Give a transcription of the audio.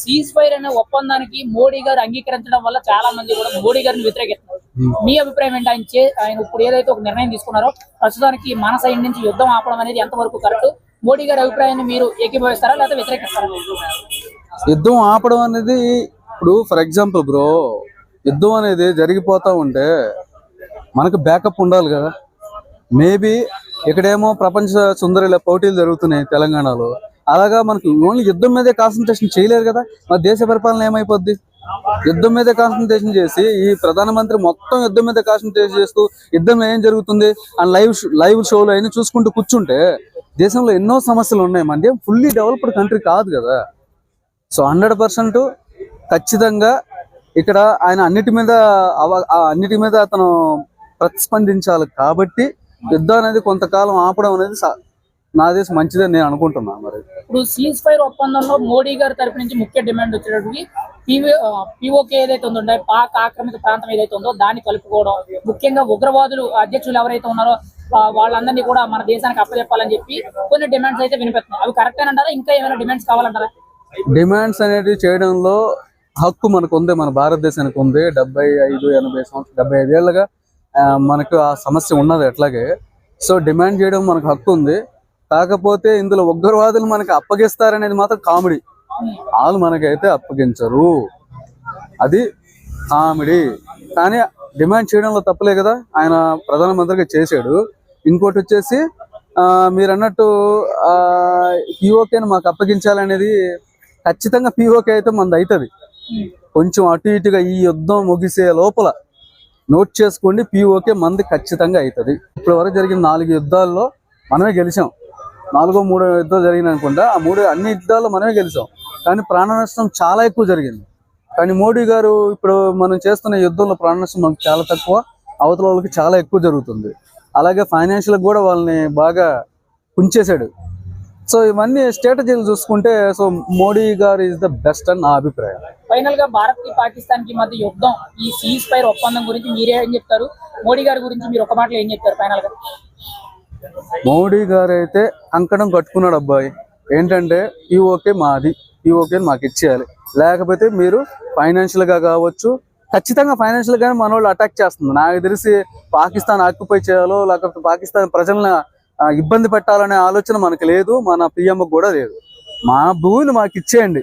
Cease fire అనే ఒప్పందానికి మోడీ గారు అంగీకరించడం వల్ల చాలా మంది కూడా మోడీ గారిని వ్యతిరేకిస్తున్నారు. మీ అభిప్రాయం ఏంటి? ఆయన ఆయన ఇప్పుడు ఏదైతే ఒక నిర్ణయం తీసుకున్నారో ప్రస్తుతానికి మన సైడ్ నుంచి యుద్ధం ఆపడం అనేది ఎంతవరకు కరెక్ట్? మోడీ గారి అభిప్రాయాన్ని మీరు ఏకీభవిస్తారా లేకపోతే వ్యతిరేకిస్తారా? యుద్ధం ఆపడం అనేది ఇప్పుడు ఫర్ ఎగ్జాంపుల్ బ్రో యుద్ధం అనేది జరిగిపోతా ఉంటే మనకు బ్యాకప్ ఉండాలి కదా. మేబీ ఇక్కడేమో ప్రపంచ సుందరిల పోటీలు జరుగుతున్నాయి తెలంగాణలో. అలాగా మనకు ఓన్లీ యుద్ధం మీదే కాన్సన్ట్రేషన్ చేయలేరు కదా? మరి దేశ పరిపాలన ఏమైపోద్ది? యుద్ధం మీదే కాన్సన్ట్రేషన్ చేసి ఈ ప్రధానమంత్రి మొత్తం యుద్ధం మీద కాన్సన్ట్రేషన్ చేస్తూ యుద్ధంలో ఏం జరుగుతుంది? అండ్ లైవ్ లైవ్ షోలు అయినా చూసుకుంటూ కూర్చుంటే దేశంలో ఎన్నో సమస్యలు ఉన్నాయి. మనది ఫుల్లీ డెవలప్డ్ కంట్రీ కాదు కదా? సో హండ్రెడ్ పర్సెంట్ ఖచ్చితంగా ఇక్కడ ఆయన అన్నిటి మీద ఆ అన్నిటి మీద అతను ప్రతిస్పందించాలి. కాబట్టి యుద్ధం అనేది కొంతకాలం ఆపడం అనేది నా దేశం మంచిదని నేను అనుకుంటున్నాను మరి. ఇప్పుడు సీజ్ ఫైర్ ఒప్పందంలో మోడీ గారి తరపు నుంచి ముఖ్య డిమాండ్ వచ్చేటప్పటికి పిఓకే ఏదైతే ఉందో అంటే పాక్ ఆక్రమిత ప్రాంతం ఏదైతే ఉందో దాన్ని కలుపుకోవడం ముఖ్యంగా ఉగ్రవాదులు అధ్యక్షులు ఎవరైతే ఉన్నారో వాళ్ళందరినీ కూడా మన దేశానికి అప్పచెప్పాలని చెప్పి కొన్ని డిమాండ్స్ అయితే వినిపిస్తున్నాయి. అవి కరెక్ట్ అంటారా? ఇంకా ఏమైనా డిమాండ్స్ కావాలంటారా? డిమాండ్స్ అనేటివి చేయడంలో హక్కు మనకు ఉంది మన భారతదేశానికి ఉంది. డెబ్బై ఐదు ఎనభై సంవత్సరం డెబ్బై ఐదేళ్ళుగా ఆ, మనకు ఆ సమస్య ఉన్నది ఎట్లాగే సో డిమాండ్ చేయడం మనకు హక్కు ఉంది. కాకపోతే ఇందులో ఉగ్రవాదులు మనకి అప్పగిస్తారనేది మాత్రం కామెడీ. వాళ్ళు మనకైతే అప్పగించరు. అది కామెడీ. కానీ డిమాండ్ చేయడంలో తప్పలే కదా. ఆయన ప్రధానమంత్రిగా చేశాడు. ఇంకోటి వచ్చేసి ఆ, మీరు అన్నట్టు పిఓకేని మాకు అప్పగించాలనేది ఖచ్చితంగా పిఓకే అయితే మనది అవుతుంది కొంచెం అటు ఇటుగా ఈ యుద్ధం ముగిసే లోపల నోట్ చేసుకోండి పిఓకే మంది ఖచ్చితంగా అవుతుంది ఇప్పటి వరకు జరిగిన నాలుగు యుద్ధాల్లో మనమే గెలిచాం. నాలుగో మూడో యుద్ధం జరిగింది అనుకుంటా ఆ మూడు అన్ని యుద్ధాలు మనమే గెలిచాం. కానీ ప్రాణ నష్టం చాలా ఎక్కువ జరిగింది. కానీ మోడీ గారు ఇప్పుడు మనం చేస్తున్న యుద్ధంలో ప్రాణ నష్టం మనకు చాలా తక్కువ అవతల వాళ్ళకి చాలా ఎక్కువ జరుగుతుంది. అలాగే ఫైనాన్షియల్ కూడా వాళ్ళని బాగా కుంచేశాడు. సో ఇవన్నీ స్ట్రాటజీలు చూసుకుంటే సో మోడీ గారు ఇస్ ద బెస్ట్ అని నా అభిప్రాయం. ఫైనల్గా భారత్కి పాకిస్తాన్కి మధ్య యుద్ధం ఈ సీజ్ ఫైర్ ఒప్పందం గురించి మీరే ఏం చెప్తారు? మోడీ గారి గురించి మీరు ఒక మాటలో ఏం చెప్తారు ఫైనల్గా మోడీ గారు అయితే అంకణం కట్టుకున్నాడు అబ్బాయి. ఏంటంటే ఈ ఓకే మాది ఈ ఓకే మాకు ఇచ్చేయాలి. లేకపోతే మీరు ఫైనాన్షియల్గా కావచ్చు ఖచ్చితంగా ఫైనాన్షియల్ గానే మన వాళ్ళు అటాక్ చేస్తుంది. నాకు తెలిసి పాకిస్తాన్ ఆక్యుపై చేయాలో లేకపోతే పాకిస్తాన్ ప్రజలను ఇబ్బంది పెట్టాలనే ఆలోచన మనకు లేదు మన పిఎం కూడా లేదు. మా భూమిని మాకు ఇచ్చేయండి.